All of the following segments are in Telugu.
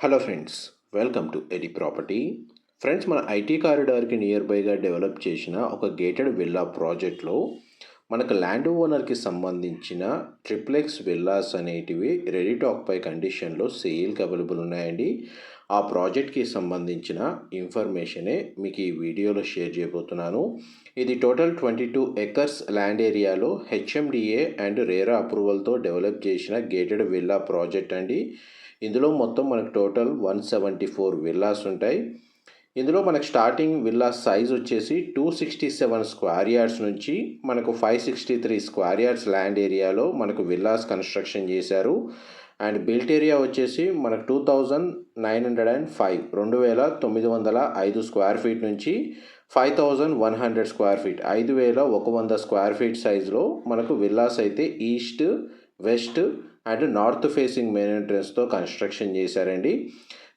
Hello friends welcome to AD property friends మన ఐటీ కారిడార్కి నియర్ బైగా డెవలప్ చేసిన ఒక గేటెడ్ విల్లా ప్రాజెక్ట్లో మనకు ల్యాండ్ ఓనర్కి సంబంధించిన ట్రిప్లెక్స్ విల్లాస్ అనేటివి రెడీ టాక్ పై కండిషన్లో సేల్కి అవైలబుల్ ఉన్నాయండి. ఆ ప్రాజెక్ట్కి సంబంధించిన ఇన్ఫర్మేషనే మీకు ఈ వీడియోలో షేర్ చేయబోతున్నాను. ఇది total twenty two acres land ఏరియాలో హెచ్ఎండిఏ అండ్ రేరా అప్రూవల్తో డెవలప్ చేసిన గేటెడ్ విల్లా ప్రాజెక్ట్ అండి. ఇందులో మొత్తం మనకు total one seventy four villas ఉంటాయి. ఇందులో మనకు స్టార్టింగ్ విల్లా సైజ్ వచ్చేసి two sixty seven square yards నుంచి మనకు five sixty three square yards land ఏరియాలో మనకు విల్లాస్ కన్స్ట్రక్షన్ చేశారు. అండ్ బిల్ట్ ఏరియా వచ్చేసి మనకు two thousand nine hundred and five రెండు వేల తొమ్మిది వందల ఐదు స్క్వేర్ ఫీట్ నుంచి five thousand one hundred square feet ఐదు వేల ఒక వంద స్క్వేర్ ఫీట్ సైజులో మనకు విల్లాస్ అయితే east west and north facing main ఎంట్రెన్స్తో construction చేశారండి.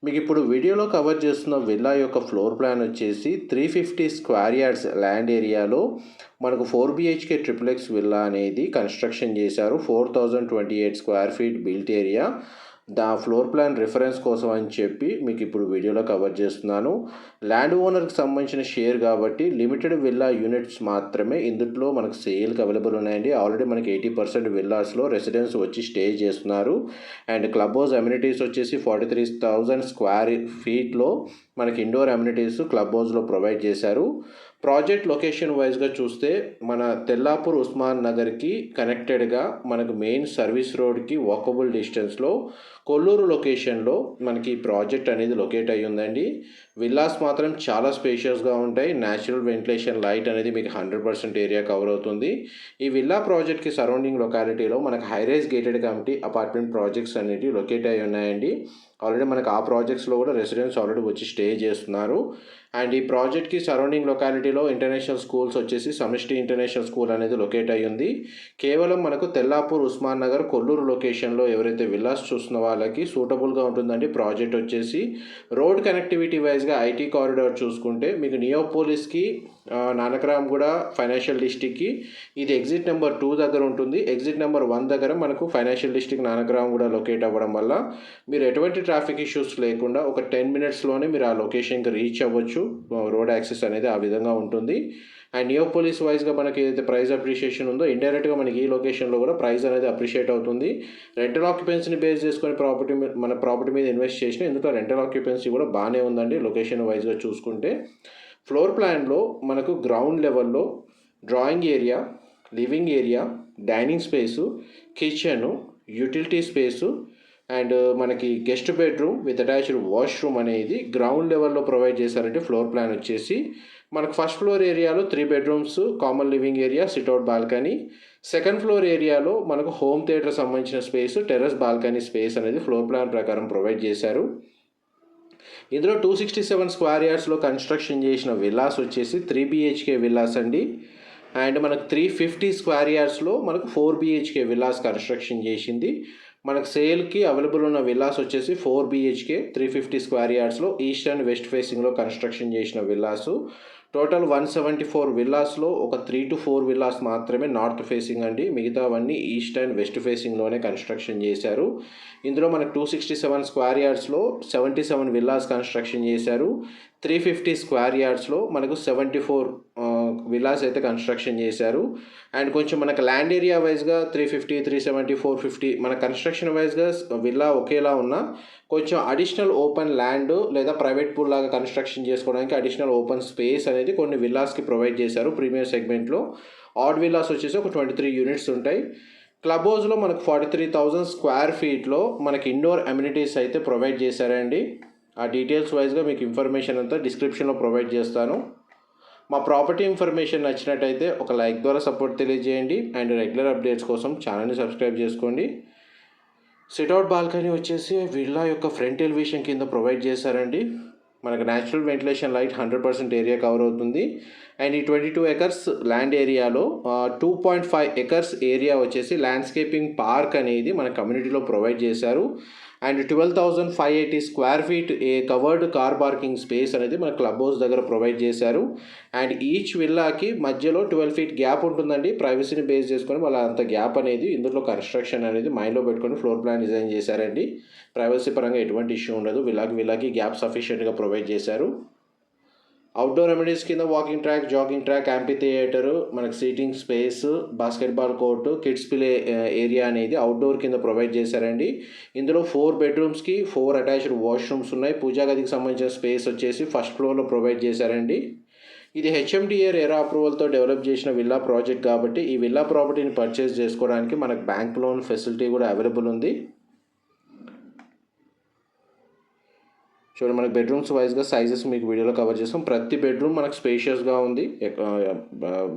మీకు ఇప్పుడు వీడియోలో కవర్ చేస్తున్న విల్లా యొక్క ఫ్లోర్ ప్లాన్ వచ్చేసి three fifty square yards land ఏరియాలో మనకు ఫోర్ బిహెచ్కే ట్రిప్లెక్స్ విల్లా అనేది కన్స్ట్రక్షన్ చేశారు. Four thousand twenty eight square feet built area. The floor plan reference కోసం అని చెప్పి మీకు ఇప్పుడు వీడియోలో కవర్ చేస్తున్నాను. ల్యాండ్ ఓనర్కి సంబంధించిన షేర్ కాబట్టి లిమిటెడ్ విల్లా యూనిట్స్ మాత్రమే ఇందులో మనకు సేల్కి అవైలబుల్ ఉన్నాయండి. ఆల్రెడీ మనకి ఎయిటీ పర్సెంట్ విల్లాస్లో రెసిడెన్స్ వచ్చి స్టే చేస్తున్నారు. అండ్ క్లబ్ హౌస్ అమ్యూనిటీస్ వచ్చేసి ఫార్టీ త్రీ థౌజండ్ స్క్వేర్ ఫీట్లో మనకి ఇండోర్ అమ్యూనిటీస్ క్లబ్ హౌస్లో ప్రొవైడ్ చేశారు. ప్రాజెక్ట్ లొకేషన్ వైజ్గా చూస్తే మన తెల్లాపూర్ ఉస్మాన్ నగర్కి కనెక్టెడ్గా మనకు మెయిన్ సర్వీస్ రోడ్కి వాకబుల్ డిస్టెన్స్లో కొల్లూరు లొకేషన్లో మనకి ప్రాజెక్ట్ అనేది లొకేట్ అయ్యి ఉందండి. విల్లాస్ మాత్రం చాలా స్పేషియస్గా ఉంటాయి. న్యాచురల్ వెంటిలేషన్ లైట్ అనేది మీకు హండ్రెడ్ పర్సెంట్ ఏరియా కవర్ అవుతుంది. ఈ విల్లా ప్రాజెక్ట్కి సరౌండింగ్ లొకాలిటీలో మనకు high rise gated community apartment projects అనేవి లొకేట్ అయి ఉన్నాయండి. ఆల్రెడీ మనకు ఆ ప్రాజెక్ట్స్లో కూడా రెసిడెంట్స్ ఆల్రెడీ వచ్చి స్టే చేస్తున్నారు. అండ్ ఈ ప్రాజెక్ట్కి సరౌండింగ్ లొకాలిటీలో ఇంటర్నేషనల్ స్కూల్స్ వచ్చేసి సమిష్టి ఇంటర్నేషనల్ స్కూల్ అనేది లొకేట్ అయ్యి ఉంది. కేవలం మనకు తెల్లాపూర్ ఉస్మాన్ నగర్ కొల్లూరు లొకేషన్లో ఎవరైతే విల్లాస్ చూస్తున్న వాళ్ళకి సూటబుల్గా ఉంటుందండి ప్రాజెక్ట్ వచ్చేసి. రోడ్ కనెక్టివిటీ వైజ్గా ఐటీ కారిడార్ చూసుకుంటే మీకు నియోపోలిస్కి నానక్రామ్ కూడా ఫైనాన్షియల్ డిస్టిక్కి ఇది ఎగ్జిట్ నెంబర్ టూ దగ్గర ఉంటుంది. ఎగ్జిట్ నెంబర్ వన్ దగ్గర మనకు ఫైనాన్షియల్ డిస్టిక్ నానక్రామ్ కూడా లొకేట్ అవ్వడం వల్ల మీరు ఎటువంటి ట్రాఫిక్ ఇష్యూస్ లేకుండా ఒక టెన్ మినిట్స్లోనే మీరు ఆ లొకేషన్కి రీచ్ అవ్వచ్చు. రోడ్ యాక్సెస్ అనేది ఆ విధంగా ఉంటుంది. అండ్ నియోపోలిస్ వైజ్గా మనకి ఏదైతే ప్రైస్ అప్రిషియేషన్ ఉందో ఇండైరెక్ట్గా మనకి ఈ లొకేషన్లో కూడా ప్రైస్ అనేది అప్రిషియేట్ అవుతుంది. రెంటల్ ఆక్యుపెన్సీని బేస్ చేసుకొని ప్రాపర్టీ మీద మన ప్రాపర్టీ మీద ఇన్వెస్ట్ చేసిన ఎందుకంటే రెంటల్ ఆక్యుపెన్సీ కూడా బాగానే ఉందండి లొకేషన్ వైజ్గా చూసుకుంటే. ఫ్లోర్ ప్లాన్లో మనకు గ్రౌండ్ లెవెల్లో drawing area living area dining space kitchen utility space and మనకి guest bedroom with attached washroom అనేది గ్రౌండ్ లెవెల్లో ప్రొవైడ్ చేశారంటే ఫ్లోర్ ప్లాన్ వచ్చేసి మనకు ఫస్ట్ ఫ్లోర్ ఏరియాలో three bedrooms common living area sit out balcony. Second floor ఏరియాలో మనకు హోమ్ థియేటర్ సంబంధించిన స్పేస్ టెర్రస్ బాల్కనీ స్పేస్ అనేది ఫ్లోర్ ప్లాన్ ప్రకారం ప్రొవైడ్ చేశారు. ఇందులో టూ సిక్స్టీ సెవెన్ స్క్వేర్ యార్డ్స్లో కన్స్ట్రక్షన్ చేసిన విల్లాస్ వచ్చేసి త్రీ బిహెచ్కే విల్లాస్ అండి. అండ్ మనకు త్రీ ఫిఫ్టీ స్క్వేర్ యార్డ్స్లో మనకు ఫోర్ బిహెచ్కే విల్లాస్ కన్స్ట్రక్షన్ చేసింది. మనకు సేల్కి అవైలబుల్ ఉన్న విల్లాస్ వచ్చేసి four BHK three fifty square యార్డ్స్లో east and west ఫేసింగ్లో కన్స్ట్రక్షన్ చేసిన villas. Total one seventy four విల్లాస్లో ఒక త్రీ టు ఫోర్ విల్లాస్ మాత్రమే నార్త్ ఫేసింగ్ అండి. మిగతావన్నీ ఈస్ట్ అండ్ వెస్ట్ ఫేసింగ్లోనే కన్స్ట్రక్షన్ చేశారు. ఇందులో మనకు టూ సిక్స్టీ సెవెన్ స్క్వేర్ యార్డ్స్లో సెవెంటీ సెవెన్ విల్లాస్ కన్స్ట్రక్షన్ చేశారు. త్రీ ఫిఫ్టీ స్క్వేర్ యార్డ్స్లో మనకు సెవెంటీ ఫోర్ విలాస్ అయితే కన్స్ట్రక్షన్ చేశారు. అండ్ కొంచెం మనకు ల్యాండ్ ఏరియా వైజ్గా three fifty three seventy four fifty మన కన్స్ట్రక్షన్ వైజ్గా విల్లా ఒకేలా ఉన్నా కొంచెం అడిషనల్ ఓపెన్ ల్యాండ్ లేదా ప్రైవేట్ పూల్ లాగా కన్స్ట్రక్షన్ చేసుకోవడానికి అడిషనల్ ఓపెన్ స్పేస్ అనేది కొన్ని విల్లాస్కి ప్రొవైడ్ చేశారు ప్రీమియం సెగ్మెంట్లో ఆడ్ విల్లాస్ వచ్చేసి ఒక ట్వంటీ త్రీ యూనిట్స్ ఉంటాయి. క్లబ్ హౌస్లో మనకు ఫార్టీ త్రీ థౌజండ్ స్క్వేర్ ఫీట్లో మనకి ఇండోర్ అమ్యూనిటీస్ అయితే ప్రొవైడ్ చేశారండి. ఆ డీటెయిల్స్ వైజ్గా మీకు ఇన్ఫర్మేషన్ అంతా డిస్క్రిప్షన్లో ప్రొవైడ్ చేస్తాను. మా ప్రాపర్టీ ఇన్ఫర్మేషన్ నచ్చినట్టయితే ఒక లైక్ ద్వారా సపోర్ట్ తెలియజేయండి అండ్ రెగ్యులర్ అప్డేట్స్ కోసం ఛానల్ని సబ్స్క్రైబ్ చేసుకోండి. సిట్అవుట్ బాల్కనీ వచ్చేసి విల్లా యొక్క ఫ్రంట్ ఎలివేషన్ కింద ప్రొవైడ్ చేశారండి. మనకు natural ventilation light hundred percent area cover అవుతుంది. అండ్ ఈ ట్వంటీ టూ ఎకర్స్ ల్యాండ్ ఏరియాలో two point five acres area వచ్చేసి ల్యాండ్స్కేపింగ్ పార్క్ అనేది మన కమ్యూనిటీలో ప్రొవైడ్ చేశారు. And twelve thousand five eighty square feet a covered car parking space అనేది మన క్లబ్ హౌస్ దగ్గర ప్రొవైడ్ చేశారు. అండ్ ఈచ్ విల్లాకి మధ్యలో ట్వెల్వ్ ఫీట్ గ్యాప్ ఉంటుందండి. ప్రైవసీని బేస్ చేసుకొని వాళ్ళ అంత గ్యాప్ అనేది ఇందులో కన్స్ట్రక్షన్ అనేది మైండ్లో పెట్టుకొని ఫ్లోర్ ప్లాన్ డిజైన్ చేశారండి. ప్రైవసీ పరంగా ఎటువంటి ఇష్యూ ఉండదు. విల్లాకి విల్లాకి గ్యాప్ సఫిషియెంట్గా ప్రొవైడ్ చేశారు. అవుట్డోర్ రెమెడీస్ కింద walking track jogging track amphitheatre మనకి seating space basketball court kids play area అనేది అవుట్డోర్ కింద ప్రొవైడ్ చేశారండి. ఇందులో ఫోర్ బెడ్రూమ్స్కి ఫోర్ అటాచ్డ్ వాష్రూమ్స్ ఉన్నాయి. పూజా గదికి సంబంధించిన స్పేస్ వచ్చేసి ఫస్ట్ ఫ్లోర్లో ప్రొవైడ్ చేశారండి. ఇది హెచ్ఎండిఏ ఎరా అప్రూవల్తో డెవలప్ చేసిన విల్లా ప్రాజెక్ట్ కాబట్టి ఈ విల్లా ప్రాపర్టీని పర్చేస్ చేసుకోవడానికి మనకు బ్యాంక్ లోన్ ఫెసిలిటీ కూడా అవైలబుల్ ఉంది. చూడండి మనకి బెడ్రూమ్స్ వైజ్గా సైజెస్ మీకు వీడియోలో కవర్ చేస్తాం. ప్రతి బెడ్రూమ్ మనకు స్పేషియస్గా ఉంది.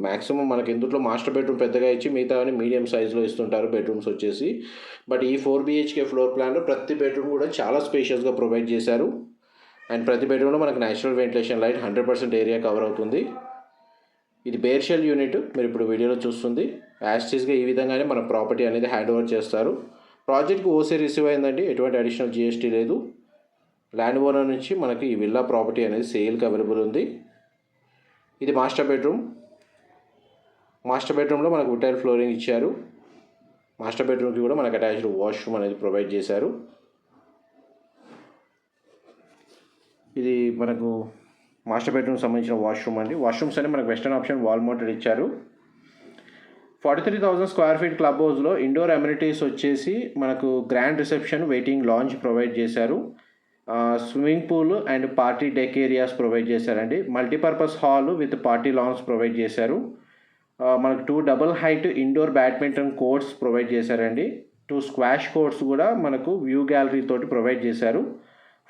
మ్యాక్సిమం మనకి ఇందులో మాస్టర్ బెడ్రూమ్ పెద్దగా ఇచ్చి మిగతా మీడియం సైజులో ఇస్తుంటారు బెడ్రూమ్స్ వచ్చేసి. బట్ ఈ ఫోర్ బిహెచ్కే ఫ్లోర్ ప్లాన్లో ప్రతి బెడ్రూమ్ కూడా చాలా స్పేషియస్గా ప్రొవైడ్ చేశారు. అండ్ ప్రతి బెడ్రూమ్లో మనకు natural ventilation light hundred percent area cover అవుతుంది. ఇది బేర్షెల్ యూనిట్ మీరు ఇప్పుడు వీడియోలో చూస్తుంది. యాస్టీస్గా ఈ విధంగానే మన ప్రాపర్టీ అనేది హ్యాండ్ ఓవర్ చేస్తారు ప్రాజెక్ట్కి ఓసీ రిసీవ్ అయిందండి ఎటువంటి అడిషనల్ జిఎస్టీ లేదు. ల్యాండ్ ఓనర్ నుంచి మనకి ఈ విల్లా ప్రాపర్టీ అనేది సేల్కి అవైలబుల్ ఉంది. ఇది మాస్టర్ బెడ్రూమ్. మాస్టర్ బెడ్రూమ్లో మనకు వుటైల్ ఫ్లోరింగ్ ఇచ్చారు. మాస్టర్ బెడ్రూమ్కి కూడా మనకు అటాచ్డ్ వాష్రూమ్ అనేది ప్రొవైడ్ చేశారు. ఇది మనకు మాస్టర్ బెడ్రూమ్ సంబంధించిన వాష్రూమ్ అండి. వాష్రూమ్స్ అని మనకు వెస్టర్న్ ఆప్షన్ వాల్ మౌంటెడ్ ఇచ్చారు. Forty three thousand square feet club హౌస్లో ఇండోర్ అమ్యూనిటీస్ వచ్చేసి మనకు grand reception waiting lounge provide చేశారు. Swimming pool and party deck areas provide చేశారండి. Multipurpose hall with party lawns provide చేశారు. మనకు two double height indoor badminton courts provide చేశారండి. టూ స్క్వాష్ కోర్ట్స్ కూడా మనకు వ్యూ గ్యాలరీ తోటి ప్రొవైడ్ చేశారు.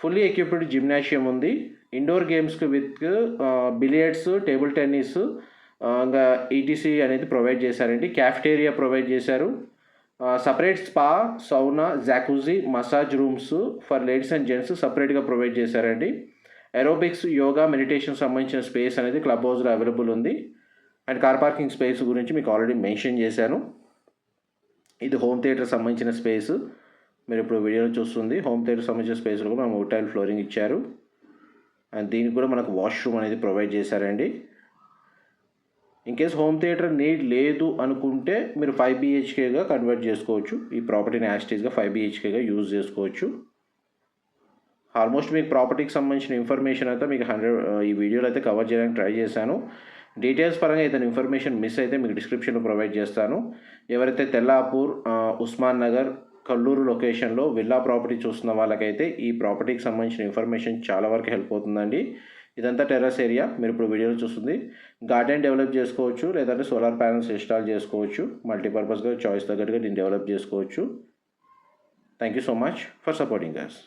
ఫుల్లీ ఎక్విప్డ్ జిమ్నాషియం ఉంది. ఇండోర్ గేమ్స్కి విత్ బిలియర్డ్స్ టేబుల్ టెన్నిస్ ఇంకా ఈటీసీ అనేది ప్రొవైడ్ చేశారండి. క్యాఫ్టేరియా ప్రొవైడ్ చేశారు. Separate spa sauna jacuzzi massage rooms for ladies and gents సపరేట్గా ప్రొవైడ్ చేశారండి. ఏరోబిక్స్ యోగా మెడిటేషన్ సంబంధించిన స్పేస్ అనేది క్లబ్ హౌస్లో అవైలబుల్ ఉంది. అండ్ కార్ పార్కింగ్ స్పేస్ గురించి మీకు ఆల్రెడీ మెన్షన్ చేశాను. ఇది హోమ్ థియేటర్ సంబంధించిన స్పేస్ మీరు ఇప్పుడు వీడియోలో చూస్తుంది. హోమ్ థియేటర్ సంబంధించిన స్పేస్లో కూడా మనం టైల్ ఫ్లోరింగ్ ఇచ్చారు. అండ్ దీనికి కూడా మనకు వాష్రూమ్ అనేది ప్రొవైడ్ చేశారండి. In case home theatre need లేదు అనుకుంటే మీరు ఫైవ్ బిహెచ్కేగా కన్వర్ట్ చేసుకోవచ్చు. ఈ ప్రాపర్టీని యాస్టేజ్గా ఫైవ్ బిహెచ్కేగా యూజ్ చేసుకోవచ్చు. ఆల్మోస్ట్ మీకు ప్రాపర్టీకి సంబంధించిన ఇన్ఫర్మేషన్ అయితే మీకు హండ్రెడ్ ఈ వీడియోలో అయితే కవర్ చేయడానికి ట్రై చేశాను. డీటెయిల్స్ పరంగా ఇతను ఇన్ఫర్మేషన్ మిస్ అయితే మీకు డిస్క్రిప్షన్లో ప్రొవైడ్ చేస్తాను. ఎవరైతే తెల్లాపూర్ ఉస్మాన్ నగర్ కల్లూరు లొకేషన్లో విల్లా ప్రాపర్టీ చూస్తున్న వాళ్ళకైతే ఈ ప్రాపర్టీకి సంబంధించిన ఇన్ఫర్మేషన్ చాలా వరకు హెల్ప్ అవుతుందండి. ఇదంతా టెర్రస్ ఏరియా. మీరు ఇప్పుడు వీడియోలో చూస్తుంది. గార్డెన్ డెవలప్ చేసుకోవచ్చు లేదంటే సోలార్ ప్యానల్స్ ఇన్స్టాల్ చేసుకోవచ్చు. మల్టీపర్పస్గా చాయిస్ తగ్గట్టుగా దీన్ని డెవలప్ చేసుకోవచ్చు. Thank you so much for supporting us.